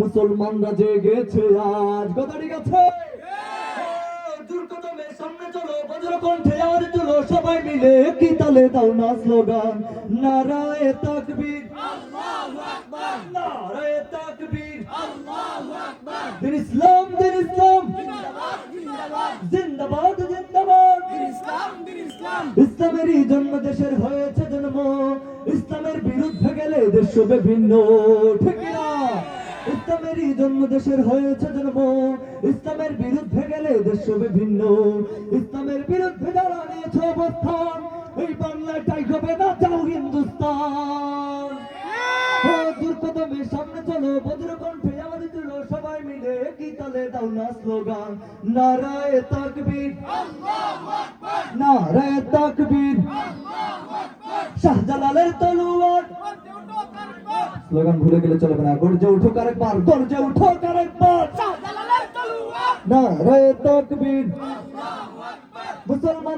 মুসলমানরা জেগেছে আজ। কথা ঠিক আছে? সামনে চলো সবাই মিলে কি তালে দাও না স্লোগান। নারায়ে তাকবীর। নারায়ে তাকবীর। দিন ইসলাম দিন ইসলাম। জিন্দাবাদ জিন্দাবাদ! ইসলামেরই জন্ম দেশের হয়েছে জন্ম। ইসলামের বিরুদ্ধে গেলে দেশ ভিন্ন। ঠিক না ইসলামেরই জন্ম দেশের হয়েছে জন্ম। ইসলামের বিরুদ্ধে গেলে দেশ হবে ভিন্ন ইসলামের বিরুদ্ধে অবস্থান। এই বাংলাটাই হবে না হিন্দুস্তান। সামনে চলো বজ্র কণ্ঠে আওয়াজ তুলো, সবাই মিলে কি তালে দাও না স্লোগান। নারায়ে তাকবীর। নারায়ে তাকবীর। শাহজালালের তলোয়ার। স্লোগান ভুলে গেলে চলবে না। গর্জে উঠো আরেকবার গর্জে উঠো আরেকবার। রে তকবীর। মুসলমান